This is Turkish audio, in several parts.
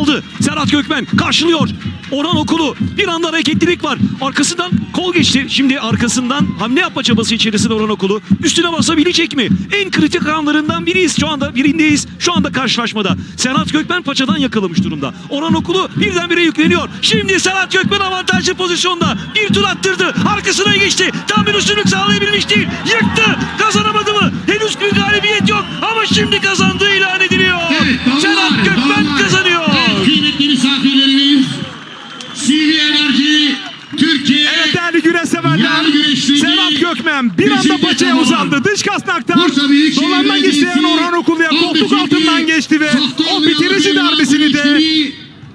aldı. Serhat Gökmen karşılıyor. Orhan Okulu bir anda hareketlilik var. Arkasından kol geçti. Şimdi arkasından hamle yapma çabası içerisinde Orhan Okulu. Üstüne basabilecek mi? En kritik anlarından biriyiz şu anda. Birindeyiz şu anda karşılaşmada. Serhat Gökmen paçadan yakalamış durumda. Orhan Okulu birdenbire yükleniyor. Şimdi Serhat Gökmen avantajlı pozisyonda. Bir tur attırdı. Arkasına geçti. Tam bir üstünlük sağlayabilmiş değil. Yıktı. Kazanamadı mı? Henüz bir galibiyet yok. Ama şimdi kazandığı ilan ediliyor. Serhat Gökmen kazanıyor. Evet, kıymetli misafirlerimiz, CV Enerji, Türkiye, Evet değerli güreş severler. Yer güreşleri Gökmen bir anda paçaya uzandı. Dış kasnaktan dolanmak isteyen Orhan Okulu'ya koltuk 15. altından geçti ve o bitirici darbesini de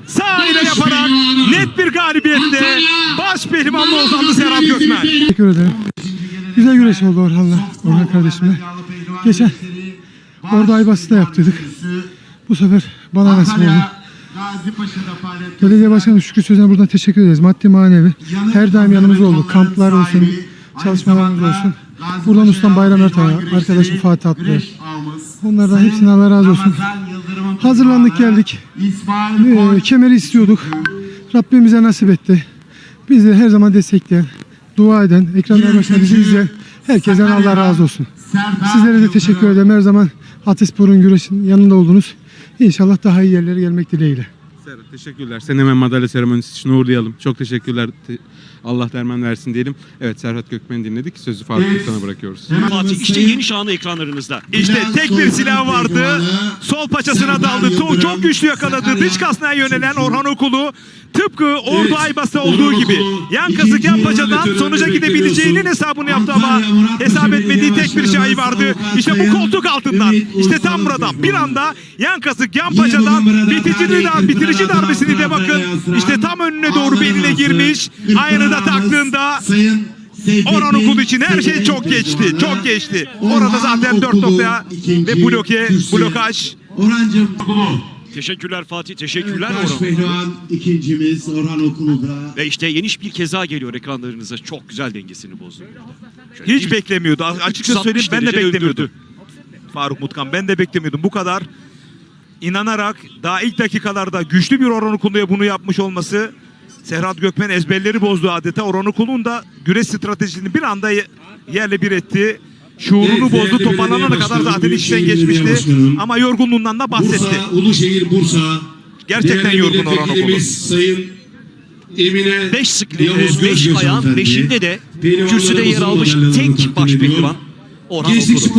sağ ile yaparak net bir galibiyetle Antalya, baş pehlivanla uzandı Serhat Gökmen. Teşekkür ederim. Güzel güreş oldu Orhan'la, Orhan kardeşimle. Geçen orada Aybası'da yaptıydık. Bu sefer bana nasip oldu. Belediye Başkanı Şükrü Sözen'e buradan teşekkür ederiz. Maddi manevi her daim yanımızda oldu. Kamplar olsun, çalışmalarımız olsun. Buradan ustam Bayram Ertay'a, arkadaşım Fatih Atlı. Onlardan hepsine Allah razı olsun. Hazırlandık geldik. Ee, kemeri istiyorduk. Rabbimize nasip etti. Bizi her zaman destekleyen, dua eden, ekranlar başında bizi izleyen herkesten Allah razı olsun. Sizlere de teşekkür ederim. Her zaman Atespor'un güreşin yanında oldunuz. İnşallah daha iyi yerlere gelmek dileğiyle. Serhat, Teşekkürler. Seni hemen madalya seremonisi için uğurlayalım. Çok teşekkürler. Te- Allah derman versin diyelim. Evet Serhat Gökmen'i dinledik. Sözü Faruk Sultan'a bırakıyoruz. Fatih işte yeni şanı ekranlarınızda. İşte Bilal tek bir silah vardı. pehlivanı, Sol paçasına Serdar daldı. Çok, Yıldırım, çok güçlü yakaladı. Sakarya, Dış kasnağa yönelen. Orhan Okulu. Tıpkı Ordu Evet, Aybas'ta Orhan olduğu gibi. Okulu Yan ikinci kazık yan paçadan sonuca gidebileceğinin ediyorsun. hesabını yaptı ama Antalya Murat hesap Paşa etmediği Belediye tek bir şey Başkanımız vardı. Avukat İşte bu koltuk altından. Ümit İşte tam buradan. Bir anda yan kazık yan Yine bu paçadan numarada bitirici, tarih bitirici kırklar darbesini de bakın. İşte tam önüne doğru beline girmiş. Ayağını da Seyfettin Orhan Okulu için her şey çok geçti. Çok geçti. Orada zaten dört Okulu noktaya ikinci, ve bloke, blokaj. Orhancığım Okulu. Teşekkürler Fatih, teşekkürler Orhan. pehlivan ikincimiz Orhan Okulu da. Ve işte yeniş bir keza geliyor ekranlarınıza. Çok güzel dengesini bozdu. Şöyle Hiç beklemiyordu. Açıkça 360 söyleyeyim ben de beklemiyordum. Faruk Mutkan ben de beklemiyordum. Bu kadar inanarak daha ilk dakikalarda güçlü bir Orhan Okulu'ya bunu yapmış olması Serhat Gökmen ezberleri bozdu adeta. Orhan Okulu'nun da güreş stratejisini bir anda ye- yerle bir etti. Şuurunu Evet, bozdu. Toparlanana kadar zaten işten geçmişti. Ama yorgunluğundan da bahsetti. Bursa, Uluşehir Bursa. Gerçekten yorgun Orhan Okulu. milletvekilimiz Sayın Emine 5 sıkli, Yavuz 5 Gözgöz ayağın hanımefendi. 5'inde de kürsüde yer almış tek baş pehlivan Orhan Okulu.